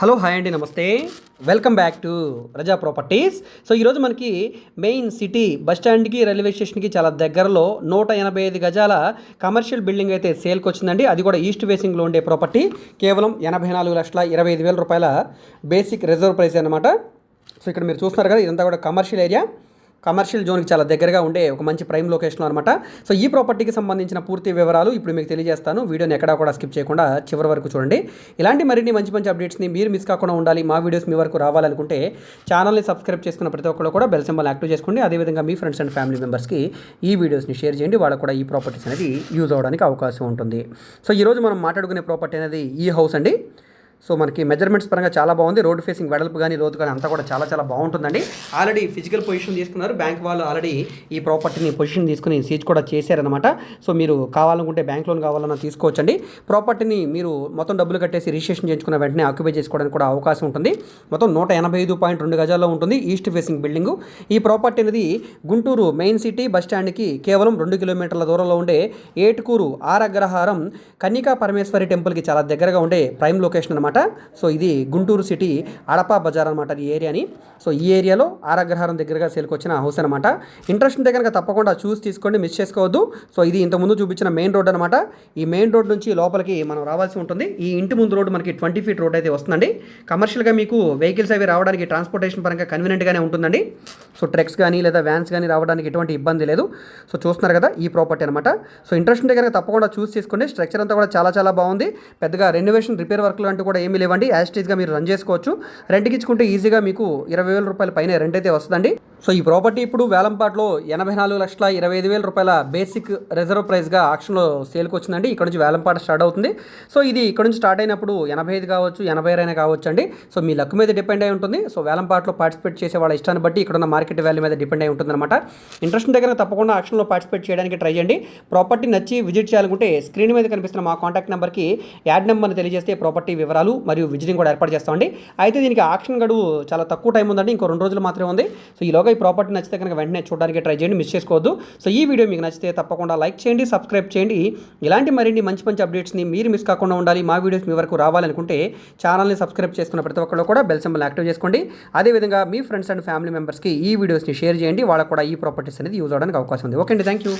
Hello hi అండి నమస్తే. Welcome back to Raza properties so ఈరోజు మనకి మెయిన్ సిటీ బస్ స్టాండ్కి రైల్వే స్టేషన్కి చాలా దగ్గరలో నూట ఎనభై ఐదు గజాల కమర్షియల్ బిల్డింగ్ అయితే సేల్కి వచ్చిందండి. అది కూడా ఈస్ట్ ఫేసింగ్లో ఉండే ప్రాపర్టీ కేవలం ఎనభై నాలుగు లక్షల ఇరవై ఐదు వేల రూపాయల బేసిక్ రిజర్వ్ ప్రైస్ అనమాట సో ఇక్కడ మీరు చూస్తున్నారు కదా ఇదంతా కూడా కమర్షియల్ ఏరియా కమర్షియల్ జోన్కి చాలా దగ్గరగా ఉండే ఒక మంచి ప్రైమ్ లొకేషన్ అనమాట సో ఈ ప్రాపర్టీకి సంబంధించిన పూర్తి వివరాలు ఇప్పుడు మీకు తెలియజేస్తాను. వీడియోని ఎక్కడా కూడా స్కిప్ చేయకుండా చివరి వరకు చూడండి. ఇలాంటి మరిన్ని మంచి మంచి అప్డేట్స్ని మీరు మిస్ కాకుండా ఉండాలి. మా వీడియోస్ మీ వరకు రావాలనుకుంటే ఛానల్ని సబ్స్క్రైబ్ చేసుకున్న ప్రతి ఒక్కరు కూడా బెల్ సింబల్ యాక్టివ్ చేసుకోండి. అదేవిధంగా మీ ఫ్రెండ్స్ అండ్ ఫ్యామిలీ మెంబర్స్కి ఈ వీడియోస్ని షేర్ చేయండి. వాళ్ళకు కూడా ఈ ప్రాపర్టీస్ అనేది యూజ్ అవ్వడానికి అవకాశం ఉంటుంది. సో ఈరోజు మనం మాట్లాడుకునే ప్రాపర్టీ అనేది ఈ హౌస్ అండి. సో మనకి మెజర్మెంట్స్ పరంగా చాలా బాగుంది. రోడ్ ఫేసింగ్ వెడల్పు కానీ లోతు కానీ అంతా కూడా చాలా చాలా బాగుంటుందండి. ఆల్రెడీ ఫిజికల్ పొజిషన్ తీసుకున్నారు. బ్యాంక్ వాళ్ళు ఆల్రెడీ ఈ ప్రాపర్టీని పొజిషన్ తీసుకుని సీజ్ కూడా చేశారనమాట సో మీరు కావాలనుకుంటే బ్యాంక్ లోన్ కావాలన్నా తీసుకోవచ్చండి. ప్రాపర్టీని మీరు మొత్తం డబ్బులు కట్టేసి రిజిస్ట్రేషన్ చేయించుకున్న వెంటనే ఆక్యుపై చేసుకోవడానికి కూడా అవకాశం ఉంటుంది. మొత్తం నూట ఎనభై ఐదు పాయింట్ రెండు గజాల్లో ఉంటుంది ఈస్ట్ ఫేసింగ్ బిల్డింగ్ ఈ ప్రాపర్టీ అనేది గుంటూరు మెయిన్ సిటీ బస్ స్టాండ్కి కేవలం రెండు కిలోమీటర్ల దూరంలో ఉండే ఏటుకూరు ఆరగ్రహారం కన్నికా పరమేశ్వరి టెంపుల్కి చాలా దగ్గరగా ఉండే ప్రైమ్ లొకేషన్ అనమాట సో ఇది గుంటూరు సిటీ అడపా బజార్ అనమాట ఈ ఏరియాని సో ఈ ఏరియాలో ఆరాగ్రహారం దగ్గరగా సేల్కొచ్చిన హౌస్ అనమాట ఇంట్రెస్ట్ ఉంటే కనుక తప్పకుండా చూసి తీసుకోండి మిస్ చేసుకోవద్దు. సో ఇది ఇంతకుముందు చూపించిన మెయిన్ రోడ్ అనమాట ఈ మెయిన్ రోడ్ నుంచి లోపలికి మనం రావాల్సి ఉంటుంది. ఈ ఇంటి ముందు రోడ్ మనకి ట్వంటీ ఫీట్ రోడ్ అయితే వస్తుందండి. కమర్షియల్గా మీకు వెహికల్స్ అవి రావడానికి ట్రాన్స్పోర్టేషన్ పరంగా కన్వీనియంట్గానే ఉంటుందండి. సో ట్రెక్స్ కానీ లేదా వ్యాన్స్ కానీ రావడానికి ఎటువంటి ఇబ్బంది లేదు. సో చూస్తున్నారు కదా ఈ ప్రాపర్టీ అనమాట సో ఇంట్రెస్ట్ ఉంటే కనుక తప్పకుండా చూసి తీసుకోండి. స్ట్రక్చర్ అంతా కూడా చాలా చాలా బాగుంది. పెద్దగా రెనోవేషన్ రిపేర్ వర్క్లు అంటూ కూడా ఏమీ లేవండి. యాస్టీస్గా మీరు రన్ చేసుకోవచ్చు. రెంట్కి ఇచ్చుకుంటే ఈజీగా మీకు ఇరవై వేల రూపాయల పైన రెంట్ అయితే వస్తుందండి. సో ఈ ప్రాపర్టీ ఇప్పుడు వేలంపాట్లో ఎనభై నాలుగు లక్షల ఇరవై ఐదు వేల రూపాయల బేసిక్ రిజర్వ్ ప్రైస్గా ఆక్షన్లో సేల్కి వచ్చిందండి. ఇక్కడ నుంచి వేలంపాట స్టార్ట్ అవుతుంది. సో ఇది ఇక్కడ నుంచి స్టార్ట్ అయినప్పుడు ఎనభై ఐదు కావచ్చు ఎనభై అయినా కావచ్చు అండి. సో మీ లక్ మీద డిపెండ్ అయి ఉంటుంది. సో వేలంపాట్లో పార్టిసిపేట్ చేసే వాళ్ళ ఇష్టాన్ని బట్టి ఇక్కడ ఉన్న మార్కెట్ వాల్యూ మీద డిపెండ్ అయి ఉంటుంది అనమాట ఇంట్రెస్ట్ దగ్గర తప్పకుండా ఆక్షన్లో పార్టిసిపేట్ చేయడానికి ట్రై చేయండి. ప్రాపర్టీ నచ్చి విజిట్ చేయాలనుకుంటే స్క్రీన్ మీద కనిపిస్తున్న మా కాంటాక్ట్ నెంబర్కి యాడ్ నెంబర్ని తెలియజేస్తే ప్రాపర్టీ వివరాలు మరియు విజిటింగ్ కూడా ఏర్పాటు చేస్తామండి. అయితే దీనికి ఆక్షన్ గడువు చాలా తక్కువ టైం ఉందండి. ఇంకో రెండు రోజులు మాత్రమే ఉంది. సో ఈలోగా ఈ ప్రాపర్టీ నచ్చితే కనుక వెంటనే చూడడానికి ట్రై చేయండి మిస్ చేసుకోవద్దు. సో ఈ వీడియో మీకు నచ్చితే తప్పకుండా లైక్ చేయండి సబ్స్క్రైబ్ చేయండి. ఇలాంటి మరిన్ని మంచి మంచి అప్డేట్స్ని మీరు మిస్ కాకుండా ఉండాలి. మా వీడియోస్ మీ వరకు రావాలనుకుంటే ఛానల్ని సబ్స్క్రైబ్ చేసుకున్న ప్రతి ఒక్కరు కూడా బెల్ సింబల్ యాక్టివ్ చేసుకోండి. అదేవిధంగా మీ ఫ్రెండ్స్ అండ్ ఫ్యామిలీ మెంబర్స్కి ఈ వీడియోస్ని షేర్ చేయండి. వాళ్ళకు కూడా ఈ ప్రాపర్టీస్ అనేది యూజ్ అవడానికి అవకాశం ఉంది. ఓకే అండి థ్యాంక్ యూ